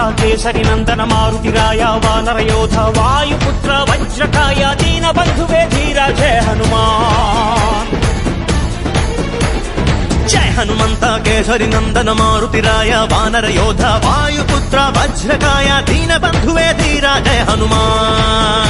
హనుమంత కేసరి నందన మారుతిరాయ వానర యోధ వాయుపుత్ర వజ్రకాయ దీన బంధువే ధీర. జయ హనుమాన్. జయ హనుమంత కేసరి నందన మారుతిరాయ వానర యోధ వాయుపుత్ర వజ్రకాయ దీన బంధువే ధీర. జయ హనుమాన్.